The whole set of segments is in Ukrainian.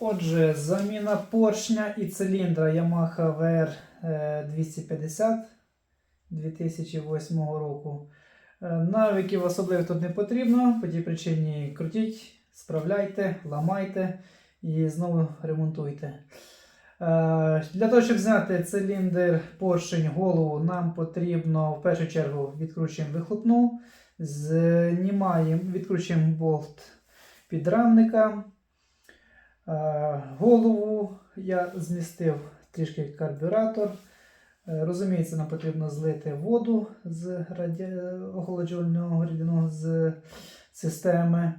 Отже, заміна поршня і циліндра Yamaha VR е, 250 2008 року. Е, Навиків особливо тут не потрібно, по тій причині крутіть, справляйте, ламайте і знову ремонтуйте. Е, Для того, щоб зняти циліндр, поршень, голову, нам потрібно в першу чергу відкручуємо вихлопну, знімаємо, відкручуємо болт підрамника. Е, Голову я змістив трішки карбюратор. Е, Розуміється, нам потрібно злити воду з раді... охолоджувального рідину з системи.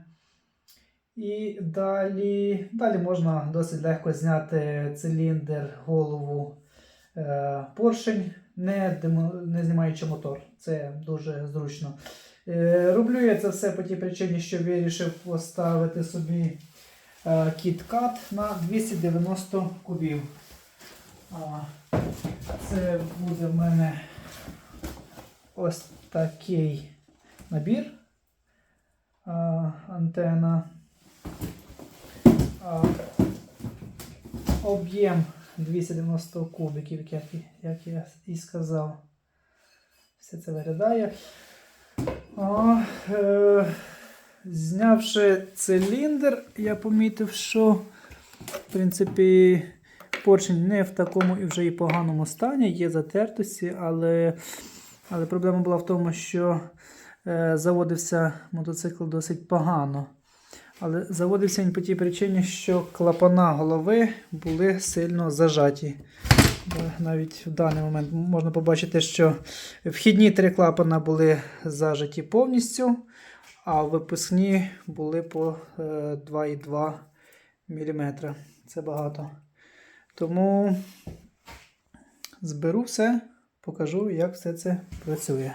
І далі, далі можна досить легко зняти циліндр, голову, е, поршень, не, демо- не знімаючи мотор. Це дуже зручно. Роблю я це все по тій причині, що вирішив поставити собі кіткат на 290 кубів. Це буде в мене ось такий набір. Антена. Об'єм 290 кубиків, як, як я і сказав. Все це виглядає. А, е, знявши циліндр, я помітив, що в принципі поршень не в такому і вже і поганому стані, є затертості, але, але проблема була в тому, що е, заводився мотоцикл досить погано. Але заводився він по тій причині, що клапана голови були сильно зажаті. Навіть в даний момент можна побачити, що вхідні три клапана були зажаті повністю, а випускні були по е, 2,2 мм. Це багато. Тому зберу все, покажу, як все це працює.